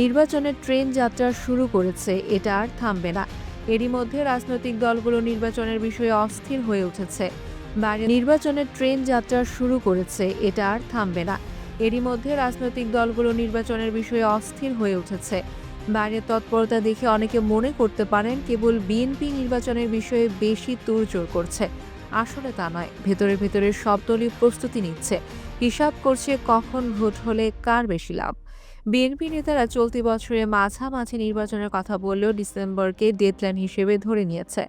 নির্বাচনের ট্রেন যাত্রা শুরু করেছে, এটা আর থামবে না। এরই মধ্যে রাজনৈতিক দলগুলো নির্বাচনের বিষয়ে অস্থির হয়ে উঠেছে। নির্বাচনের ট্রেন যাত্রা শুরু করেছে, এটা আর থামবে না। এরই মধ্যে রাজনৈতিক দলগুলো নির্বাচনের বিষয়ে অস্থির হয়ে উঠেছে। বাইরের তৎপরতা দেখে অনেকে মনে করতে পারেন, কেবল বিএনপি নির্বাচনের বিষয়ে বেশি তোড়জোড় করছে। আসলে তা নয়, ভেতরে ভেতরে সব দলই প্রস্তুতি নিচ্ছে। হিসাব করছে কখন ভোট হলে কার বেশি লাভ। বিএনপি নেতারা চলতি বছরে মাঝামাঝি নির্বাচনের কথা বললেও ডিসেম্বরকে ডেডলাইন হিসেবে ধরে নিয়েছে।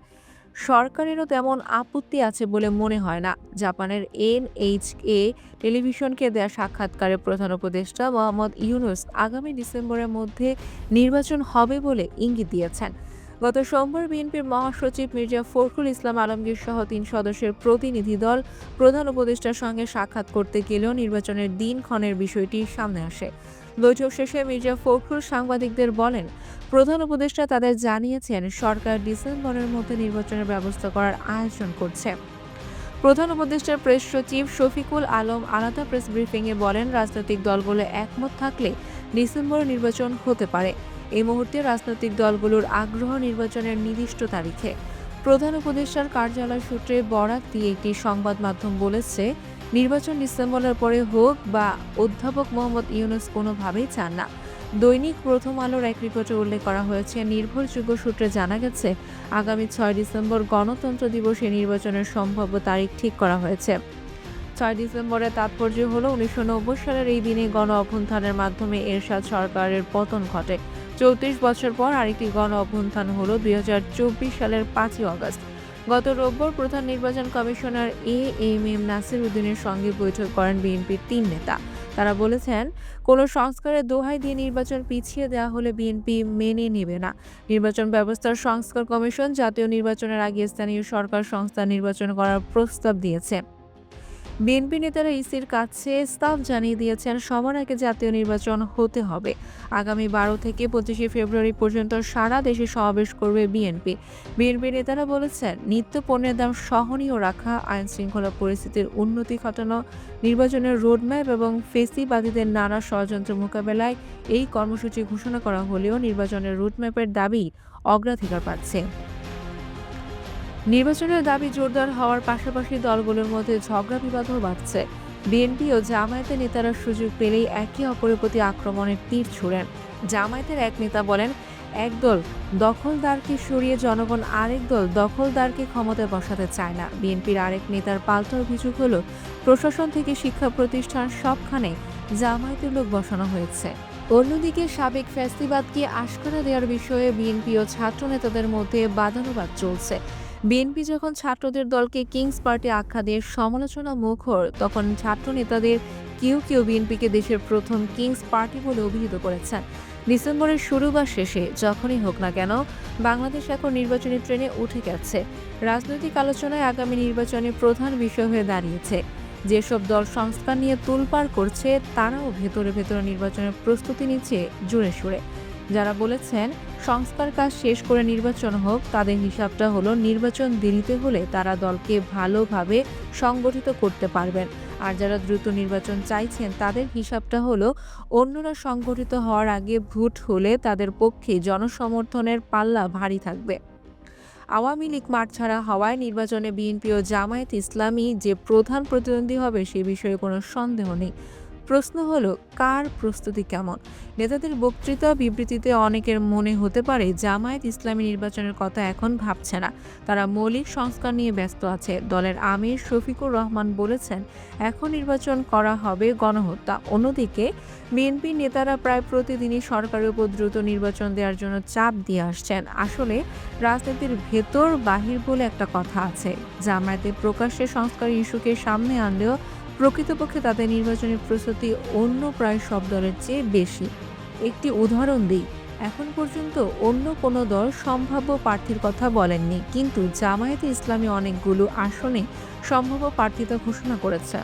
সরকারেরও তেমন আপত্তি আছে বলে মনে হয় না। জাপানের এনএইচএ টেলিভিশনকে দেয়া সাক্ষাৎকারে প্রধান উপদেষ্টা মোহাম্মদ ইউনুস আগামী ডিসেম্বরের মধ্যে নির্বাচন হবে বলে ইঙ্গিত দিয়েছেন। গত সোমবার বিএনপির মহাসচিব মির্জা ফখরুল ইসলাম আলমগীর সহ তিন সদস্যের প্রতিনিধি দল প্রধান উপদেষ্টার সঙ্গে সাক্ষাৎ করতে গেলেও নির্বাচনের দিনক্ষণের বিষয়টি সামনে আসে। বৈঠক শেষে মির্জা ফখরুল সাংবাদিকদের বলেন, প্রধান উপদেষ্টা তাদের জানিয়েছেন, সরকার ডিসেম্বরের মধ্যে নির্বাচনের ব্যবস্থা করার আয়োজন করছে। প্রধান উপদেষ্টার প্রেস সচিব শফিকুল আলম আলাদা প্রেস ব্রিফিংয়ে বলেন, রাজনৈতিক দলগুলো একমত থাকলে ডিসেম্বর নির্বাচন হতে পারে। এই মুহূর্তে রাজনৈতিক দলগুলোর আগ্রহ নির্বাচনের নির্দিষ্ট তারিখে। প্রধান উপদেষ্টার কার্যালয় সূত্রে বরাত দিয়ে একটি সংবাদ মাধ্যম বলেছে, নির্বাচন ডিসেম্বরের পরে হোক বা অধ্যাপক মোহাম্মদ ইউনুস কোনোভাবেই চান না। দৈনিক প্রথম আলোর এক রিপোর্টে উল্লেখ করা হয়েছে, নির্ভরযোগ্য সূত্রে জানা গেছে, আগামী ছয় ডিসেম্বর গণতন্ত্র দিবসে নির্বাচনের সম্ভাব্য তারিখ ঠিক করা হয়েছে। ছয় ডিসেম্বরের তাৎপর্য হল, উনিশশো নব্বই সালের এই দিনে গণ অভ্যুত্থানের মাধ্যমে এরশাদ সরকারের পতন ঘটে। চৌত্রিশ বছর পর আরেকটি গণ অভ্যুত্থান হলো দু হাজার চব্বিশ সালের পাঁচই আগস্ট গত রোববার প্রধান নির্বাচন commissioner A M M Nasir উদ্দিনের সঙ্গে বৈঠক করেন বিএনপির তিন নেতা। তারা বলেছেন, কোনো সংস্কারের দোহাই দিয়ে নির্বাচন পিছিয়ে দেওয়া হলে বিএনপি মেনে নেবে না। নির্বাচন ব্যবস্থার সংস্কার কমিশন জাতীয় নির্বাচনের আগে স্থানীয় সরকার সংস্থা নির্বাচন করার প্রস্তাব দিয়েছে। বিএনপি নেতারা ইসির কাছে স্তাফ জানিয়ে দিয়েছেন, সবার আগে জাতীয় নির্বাচন হতে হবে। আগামী বারো থেকে পঁচিশে ফেব্রুয়ারি পর্যন্ত সারা দেশে সমাবেশ করবে বিএনপি। বিএনপি নেতারা বলেছেন, নিত্য পণ্যের দাম সহনীয় রাখা, আইন শৃঙ্খলা পরিস্থিতির উন্নতি ঘটানো, নির্বাচনের রোডম্যাপ এবং ফেসিবাদীদের নানা ষড়যন্ত্র মোকাবেলায় এই কর্মসূচি ঘোষণা করা হলেও নির্বাচনের রুটম্যাপের দাবি অগ্রাধিকার পাচ্ছে। নির্বাচনের দাবি জোরদার হওয়ার পাশাপাশি দলগুলোর মধ্যে ঝগড়া বিবাদও বাড়ছে। বিএনপি ও জামায়াতের নেতারা সুযোগ পেলেই একে অপরের প্রতি আক্রমণের তীর ছুড়েন। জামায়াতের এক নেতা বলেন, একদল দখলদারকে সরিয়ে জনগণ আরেক দল দখলদারকে ক্ষমতায় বসাতে চায় না। বিএনপির আরেক নেতার পাল্টা অভিযোগ হলো, প্রশাসন থেকে শিক্ষা প্রতিষ্ঠান সবখানে জামায়াতের লোক বসানো হয়েছে। অন্যদিকে সাবেক ফ্যাসিবাদকে আশকারা দেওয়ার বিষয়ে বিএনপি ও ছাত্র নেতাদের মধ্যে বাদানুবাদ চলছে। বিএনপি যখন ছাত্রদের দলকে কিংস পার্টি আখ্যা দিয়ে সমালোচনা মুখর, তখন ছাত্র নেতাদের কেউ কেউ বিএনপিকে দেশের প্রথম কিংস পার্টি বলে অভিহিত করেছেন। ডিসেম্বরের শুরু বা শেষে, যখনই হোক না কেন, বাংলাদেশ এখন নির্বাচনী ট্রেনে উঠে গেছে। রাজনৈতিক আলোচনায় আগামী নির্বাচনে প্রধান বিষয় হয়ে দাঁড়িয়েছে। যেসব দল সংস্কার নিয়ে তুলপাড় করছে, তারাও ভেতরে ভেতরে নির্বাচনের প্রস্তুতি নিচ্ছে জোরে সোরে। যারা বলেছেন, সংস্কার কাজ শেষ করে নির্বাচন হোক, তাদের হিসাবটা হলো নির্বাচন দেরিতে হলে তারা দলকে ভালোভাবে সংগঠিত করতে পারবেন। আর যারা দ্রুত নির্বাচন চাইছেন, তাদের হিসাবটা হলো অন্যরা সংগঠিত হওয়ার আগে ভোট হলে তাদের পক্ষে জনসমর্থনের পাল্লা ভারী থাকবে। আওয়ামী লীগ মাঠ ছাড়া হওয়ায় নির্বাচনে বিএনপি ও জামায়াত ইসলামী যে প্রধান প্রতিদ্বন্দ্বী হবে সে বিষয়ে কোনো সন্দেহ নেই। প্রশ্ন হলো, কার প্রস্তুতি কেমন? নেতাদের বক্তৃতা বিবৃতিতে অনেকের মনে হতে পারে, জামায়াত ইসলামী নির্বাচনের কথা এখন ভাবছে না। তারা মৌলিক সংস্কার নিয়ে ব্যস্ত আছে। দলের আমির শফিকুর রহমান বলেছেন, এখন নির্বাচন করা হবে গণহত্যা। অন্যদিকে, বিএনপি নেতারা প্রায় প্রতিদিনই সরকারের উপর দ্রুত নির্বাচন দেওয়ার জন্য চাপ দিয়ে আসছেন। আসলে, রাজনীতির ভেতর বাহির বলে একটা কথা আছে। জামায়াতে প্রকাশ্যে সংস্কার ইস্যুকে সামনে আনলেও প্রকৃতপক্ষে তাদের নির্বাচনী প্রস্তুতি অন্য প্রায় সব দলের চেয়ে বেশি। একটি উদাহরণ দিই, এখন পর্যন্ত অন্য কোনো দল সম্ভাব্য প্রার্থীর কথা বলেননি, কিন্তু জামায়াতে ইসলামী অনেকগুলো আসনে সম্ভাব্য প্রার্থিতা ঘোষণা করেছে।